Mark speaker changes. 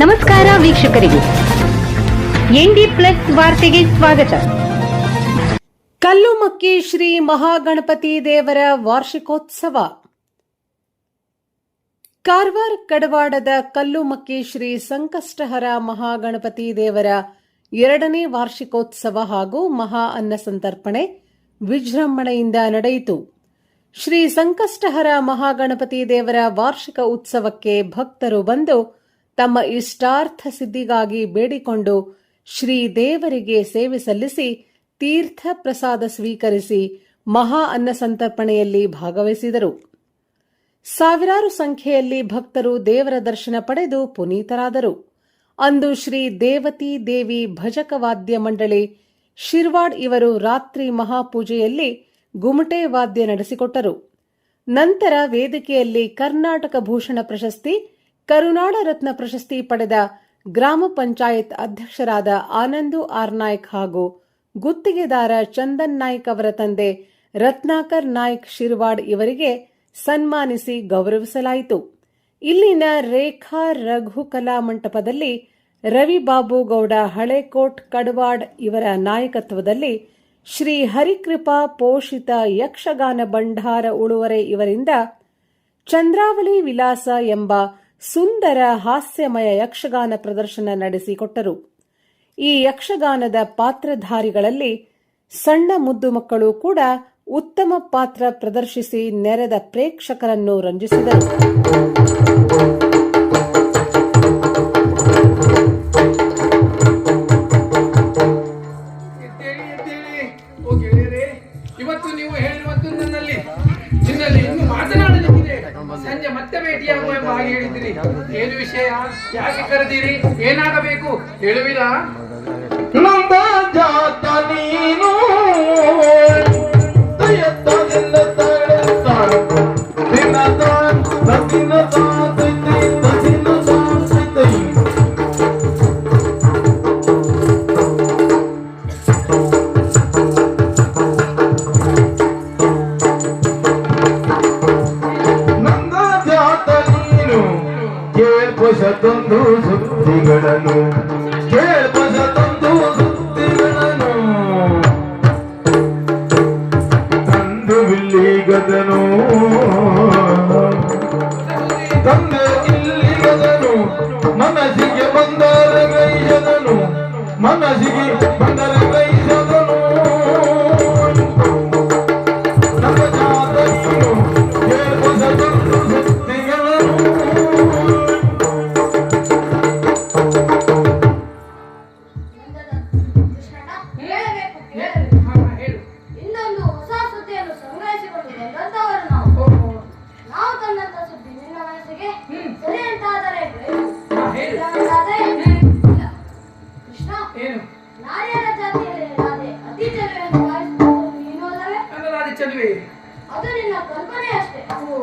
Speaker 1: ನಮಸ್ಕಾರ ವೀಕ್ಷಕರಿಗೆ. ND plus ವಾರ್ತೆಗೆ ಸ್ವಾಗತ.
Speaker 2: ಕಲ್ಲುಮಕ್ಕಿ ಶ್ರೀ ಮಹಾಗಣಪತಿ ದೇವರ ವಾರ್ಷಿಕೋತ್ಸವ. ಕಾರವಾರ ಕಡವಾಡದ ಕಲ್ಲುಮಕ್ಕಿ ಶ್ರೀ ಸಂಕಷ್ಟಹರ ಮಹಾಗಣಪತಿ ದೇವರ ಎರಡನೇ ವಾರ್ಷಿಕೋತ್ಸವ ಹಾಗೂ ಮಹಾ ಅನ್ನ ಸಂತರ್ಪಣೆ ವಿಜೃಂಭಣೆಯಿಂದ ನಡೆಯಿತು. ಶ್ರೀ ಸಂಕಷ್ಟಹರ ಮಹಾಗಣಪತಿ ದೇವರ ವಾರ್ಷಿಕ ಉತ್ಸವಕ್ಕೆ ಭಕ್ತರು ಬಂದು ತಮ್ಮ ಇಷ್ಟಾರ್ಥ ಸಿದ್ಧಿಗಾಗಿ ಬೇಡಿಕೊಂಡು ಶ್ರೀ ದೇವರಿಗೆ ಸೇವೆ ಸಲ್ಲಿಸಿ ತೀರ್ಥ ಪ್ರಸಾದ ಸ್ವೀಕರಿಸಿ ಮಹಾ ಅನ್ನ ಸಂತರ್ಪಣೆಯಲ್ಲಿ ಭಾಗವಹಿಸಿದರು. ಸಾವಿರಾರು ಸಂಖ್ಯೆಯಲ್ಲಿ ಭಕ್ತರು ದೇವರ ದರ್ಶನ ಪಡೆದು ಪುನೀತರಾದರು. ಅಂದು ಶ್ರೀ ದೇವತಿ ದೇವಿ ಭಜಕ ವಾದ್ಯ ಮಂಡಳಿ ಶಿರ್ವಾಡ್ ಇವರು ರಾತ್ರಿ ಮಹಾಪೂಜೆಯಲ್ಲಿ ಗುಮಟೆ ವಾದ್ಯ ನಡೆಸಿಕೊಟ್ಟರು. ನಂತರ ವೇದಿಕೆಯಲ್ಲಿ ಕರ್ನಾಟಕ ಭೂಷಣ ಪ್ರಶಸ್ತಿ ಕರುನಾಡ ರತ್ನ ಪ್ರಶಸ್ತಿ ಪಡೆದ ಗ್ರಾಮ ಪಂಚಾಯತ್ ಅಧ್ಯಕ್ಷರಾದ ಆನಂದು ಆರ್ ನಾಯ್ಕ್ ಹಾಗೂ ಗುತ್ತಿಗೆದಾರ ಚಂದನ್ ನಾಯ್ಕ್ ಅವರ ತಂದೆ ರತ್ನಾಕರ್ ನಾಯ್ಕ್ ಶಿರ್ವಾಡ್ ಇವರಿಗೆ ಸನ್ಮಾನಿಸಿ ಗೌರವಿಸಲಾಯಿತು. ಇಲ್ಲಿನ ರೇಖಾ ರಘು ಕಲಾ ಮಂಟಪದಲ್ಲಿ ರವಿ ಬಾಬುಗೌಡ ಹಳೇಕೋಟ್ ಕಡವಾಡ್ ಇವರ ನಾಯಕತ್ವದಲ್ಲಿ ಶ್ರೀ ಹರಿಕೃಪಾ ಪೋಷಿತ ಯಕ್ಷಗಾನ ಭಂಡಾರ ಉಳುವರೆ ಇವರಿಂದ ಚಂದ್ರಾವಳಿ ವಿಲಾಸ ಎಂಬ ಸುಂದರ ಹಾಸ್ಯಮಯ ಯಕ್ಷಗಾನ ಪ್ರದರ್ಶನ ನಡೆಸಿಕೊಟ್ಟರು. ಈ ಯಕ್ಷಗಾನದ ಪಾತ್ರಧಾರಿಗಳಲ್ಲಿ ಸಣ್ಣ ಮುದ್ದು ಮಕ್ಕಳು ಕೂಡ ಉತ್ತಮ ಪಾತ್ರ ಪ್ರದರ್ಶಿಸಿ ನೆರೆದ ಪ್ರೇಕ್ಷಕರನ್ನು ರಂಜಿಸಿದರು.
Speaker 3: ಮತ್ತೆ ಭೇಟಿಯಾಗುವ ಎಂಬ ಹಾಗೆ ಹೇಳಿದ್ದೀರಿ. ಏನು ವಿಷಯ? ಯಾಕೆ ಕರೆದಿರಿ? ಏನಾಗಬೇಕು? ಹೇಳುವಿರಾ?
Speaker 4: ನಂಬ ಜಾತ ನೀನು ದಯತ್ತದಿಂದ ಸುದ್ದಿಗಳನ್ನು ಕೇಳ್ಪಸತೊಂದು ಸುದ್ದಿಗಳನ್ನು ತಂದು ಬಿಲ್ಲಿಗದನು ತಂದು ಇಲ್ಲಿಗದನು ಮನಸ್ಸಿಗೆ ಬಂದರೆ ಗೈಯದನು ಮನಸ್ಸಿಗೆ
Speaker 5: ಅದು ನಿನ್ನ ಕಲ್ಪನೆಯಷ್ಟೇ
Speaker 3: ಓ,